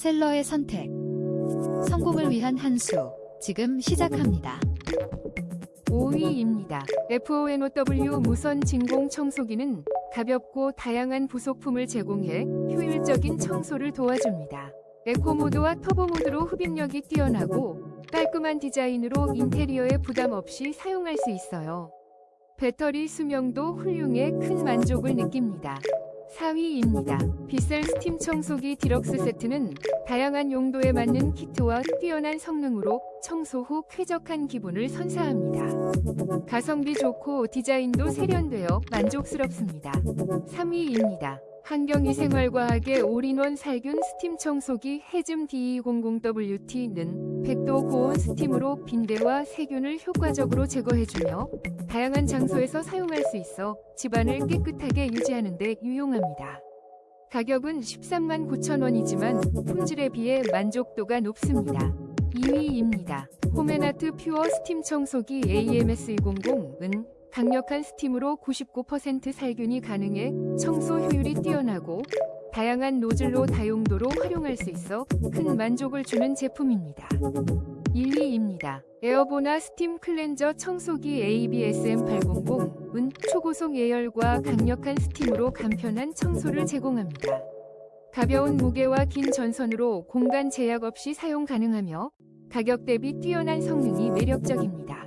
셀러의 선택. 성공을 위한 한 수. 지금 시작합니다. 5위입니다. FONOW 무선 진공 청소기는 가볍고 다양한 부속품을 제공해 효율적인 청소를 도와줍니다. 에코 모드와 터보 모드로 흡입력이 뛰어나고 깔끔한 디자인으로 인테리어에 부담 없이 사용할 수 있어요. 배터리 수명도 훌륭해 큰 만족을 느낍니다. 4위입니다. 비셀 스팀 청소기 디럭스 세트는 다양한 용도에 맞는 키트와 뛰어난 성능으로 청소 후 쾌적한 기분을 선사합니다. 가성비 좋고 디자인도 세련되어 만족스럽습니다. 3위입니다. 환경위생활과학의 올인원 살균 스팀 청소기 헤즘 DE00WT는 100도 고온 스팀으로 빈대와 세균을 효과적으로 제거해주며 다양한 장소에서 사용할 수 있어 집안을 깨끗하게 유지하는 데 유용합니다. 가격은 13만 9천 원이지만 품질에 비해 만족도가 높습니다. 2위입니다. 홈앤아트 퓨어 스팀 청소기 AMS200은 강력한 스팀으로 99% 살균이 가능해 청소 효율이 뛰어나고 다양한 노즐로 다용도로 활용할 수 있어 큰 만족을 주는 제품입니다. 1위입니다. 에어보나 스팀 클렌저 청소기 ABSM800은 초고속 예열과 강력한 스팀으로 간편한 청소를 제공합니다. 가벼운 무게와 긴 전선으로 공간 제약 없이 사용 가능하며 가격 대비 뛰어난 성능이 매력적입니다.